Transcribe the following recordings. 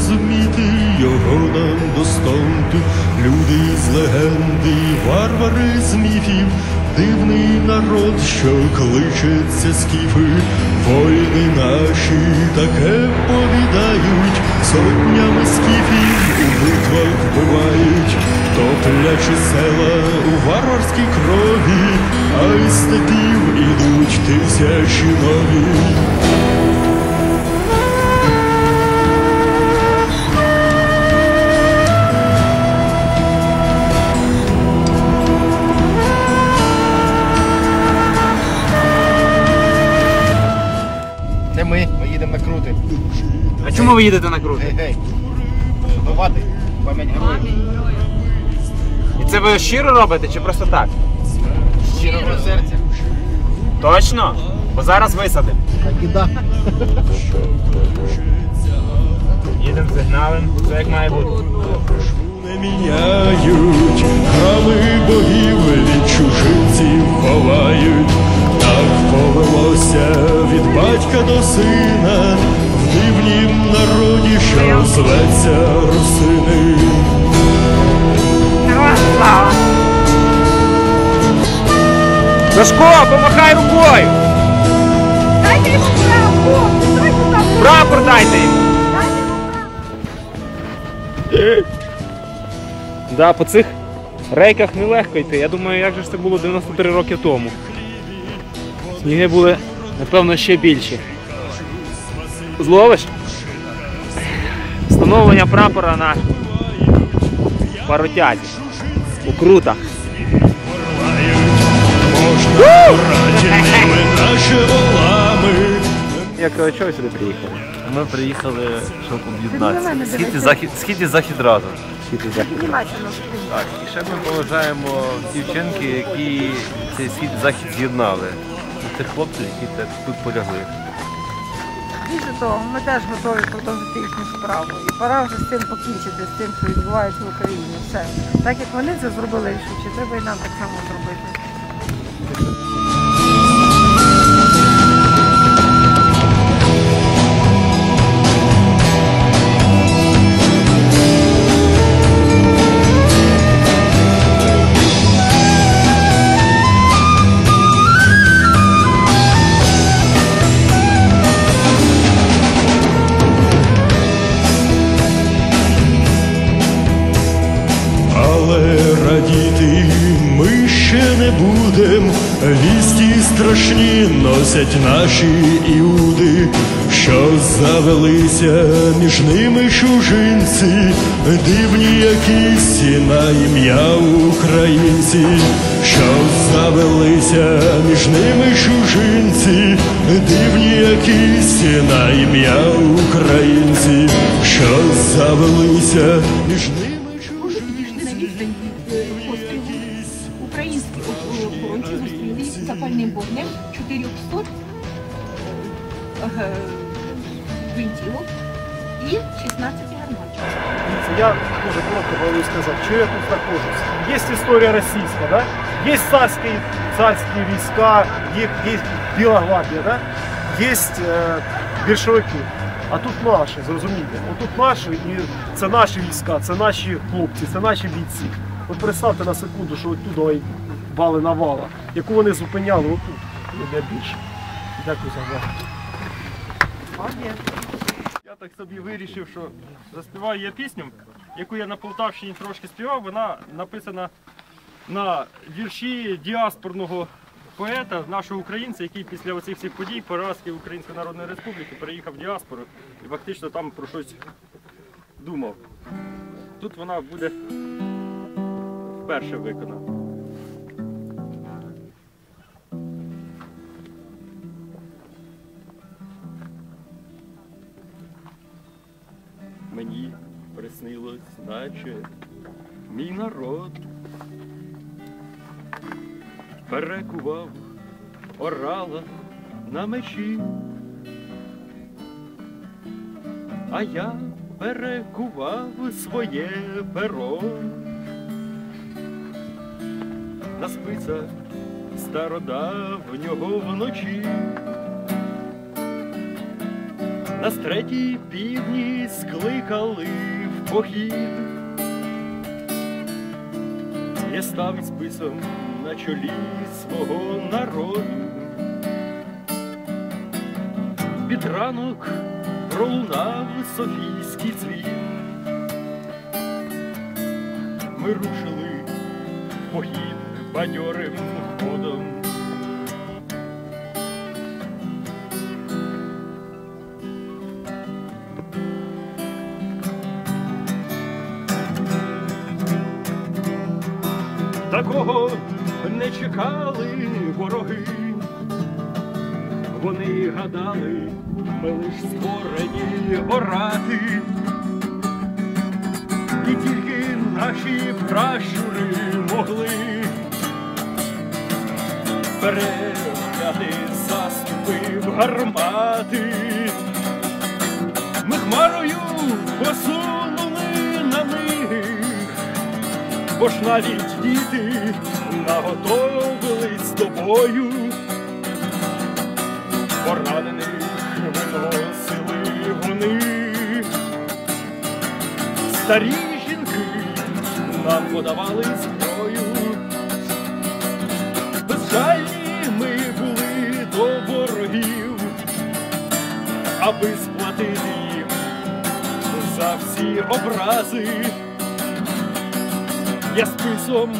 зрозуміти його нам достонти. Люди з легенди, варвари з міфів, дивний народ, що кличеться скіфи. Воїни наші таке повідають, сотнями скіфів у битвах вбивають, топлячи села у варварській крові, а із степів ідуть тисячі нові. А чому ви їдете на крути? Гей, гей. Шанувати пам'ять героїв. І це ви щиро робите чи просто так? Щирого серця. Точно? Бо зараз висадимо. Так і да. Їдемо сигналем, все як має бути. Не міняють, храми богів від чужинців ховають. Так повелося від батька до сина дивнім народі, що зветься русини. Сашко, помахай рукою! Дайте йому прапор! Дайте там Прапор дайте їм! Да, по цих рейках нелегко йти. Я думаю, як же ж це було 93 роки тому. Сніги були, напевно, ще більші. Зловиш? Встановлення прапора на паротязі. У крутах. Можна брати ними наші волами. Як чого ви сюди приїхали? Ми приїхали, щоб об'єднатися. Схід і захід, схід і захід разом. Схід і захід. Так, і ще ми поважаємо ті вчинки, які цей схід і захід з'єднали. Тих хлопців, які тут полягли. Більше ми теж готові продовжити їхню справу. І пора вже з цим покінчити, з тим, що відбувається в Україні. Все. Так як вони це зробили рішуче, треба і нам так само зробити. Іуди, що завелися між ними чужинці, дивні якісь на ім'я українці, що завелися між ними чужинці, дивні якісь на ім'я українці, що завелися між ними. Українські охоронці зустріли запальним вогнем 400 е, гвинтівок і 16 гармат. Я тоже коротко могу сказать, что я тут нахожусь. Есть история российская, да? Есть царские, царские войска, есть, есть Белогвардия, да? Есть э, більшовики. А тут наші, зрозумійте. Отут наші, і це наші війська, це наші хлопці, це наші бійці. От представте на секунду, що оттуда бали навала, яку вони зупиняли отут, не більше. Дякую за увагу. Я так собі вирішив, що заспіваю я пісню, яку я на Полтавщині трошки співав. Вона написана на вірші діаспорного поета, нашого українця, який після оцих всіх подій, поразки Української Народної Республіки, переїхав в діаспору і фактично там про щось думав. Тут вона буде вперше виконана. Мені приснилось, наче мій народ перекував орала на мечі, а я перекував своє перо на спицях стародавнього вночі. Нас третій півдні скликали в похід. Я став із списом на чолі свого народу. Під ранок пролунав Софійський дзвін. Ми рушили в похід бадьорим ходом. Такого не чекали вороги. Вони гадали, ми лиш створені орати. І тільки наші пращури могли перегляти заступи в гармати. Ми хмарою посунули бо ж навіть діти наготовились до бою. Поранених виносили вони. Старі жінки нам подавали зброю. Безжальні ми були до ворогів, аби сплатити їм за всі образи. Я списом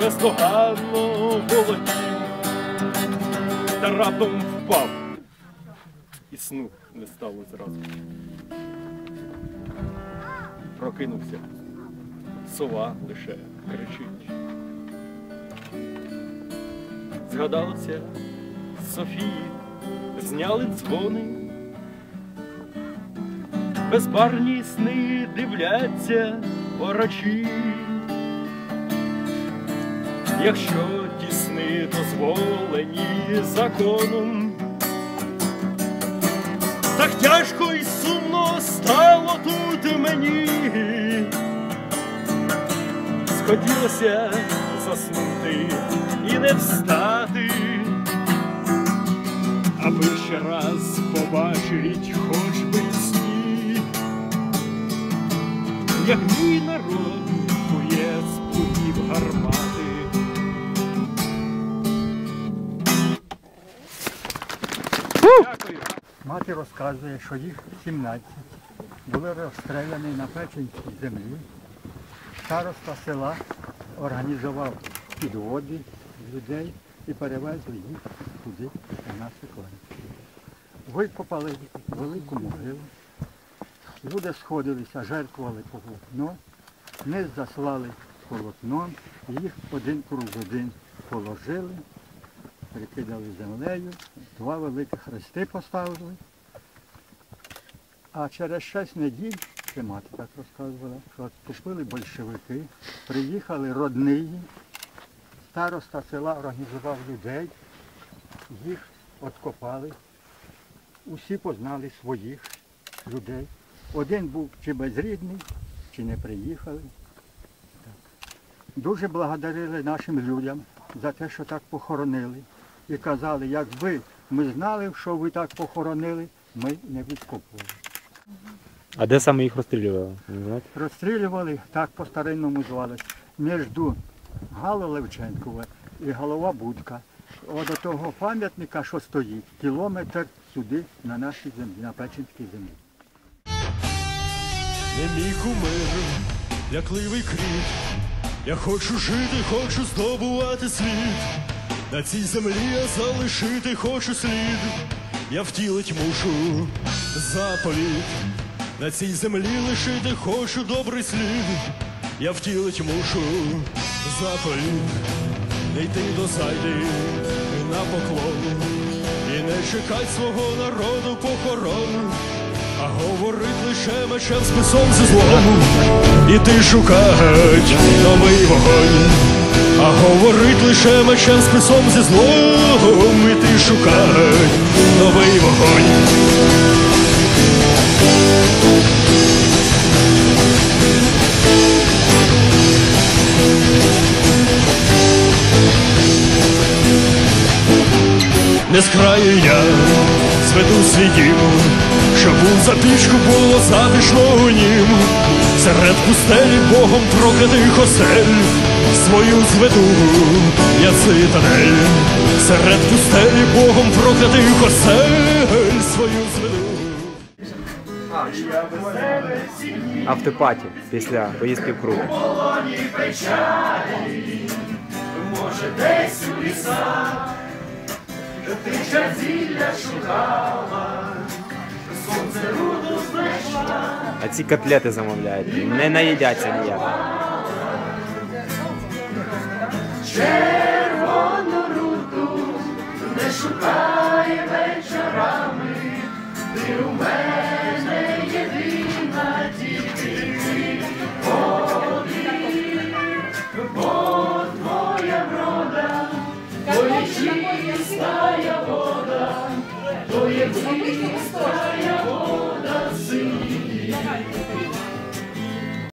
бездоганно володів, та раптом впав. І сну не стало зразу. Прокинувся. Сова лише кричить. Згадалося Софії, зняли дзвони. Безбарні сни дивляться орачі. Якщо ті сни дозволені законом, так тяжко й сумно стало тут мені. Схотілося заснути і не встати, аби ще раз побачить хоч би сні, як мій народ Мати розказує, що їх 17 були розстріляні на Печенській землі. Староста села організував підводи людей і перевезли їх туди, на наше клані. Викопали велику могилу. Люди сходилися, жертвували полотно, не заслали полотном, їх один круг один положили, прикидали землею, два великі хрести поставили. А через 6 неділь, це мати так розказувала, що відступили большевики, приїхали родниї, староста села організував людей, їх откопали, усі познали своїх людей. Один був чи безрідний, чи не приїхали. Дуже благодарили нашим людям за те, що так похоронили. І казали, якби ми знали, що ви так похоронили, ми не відкопували. А де саме їх розстрілювали? Не знаєте? Розстрілювали, так по-старинному звали, між Гало Левченкове і голова Будка. От до того пам'ятника, що стоїть, кілометр сюди, на нашій землі, на Печенській землі. не мій кумир, лякливий кріт. Я хочу жити, хочу здобувати світ. На цій землі я залишити хочу слід. Я втілить мушу заповідь. На цій землі лишити хочу добрий слід. Я втілить мушу заповідь. Не йти до зайди на поклон. І не чекать свого народу похорон. А говорить лише мечем списом зі злому, іти шукать новий вогонь, а говорить лише мечем списом зі злом, іти шукать новий вогонь. Не з краю я зведу свій дім, щоб у запічку було затишно у нім, серед пустелі Богом проклятих осель, свою зведу я цитадель, серед пустелі Богом проклятих осель, свою зведу. Автопаті після поїздки в круг. А ці котлети замовляють. Не наїдяться ніяк. Вода, то є чиста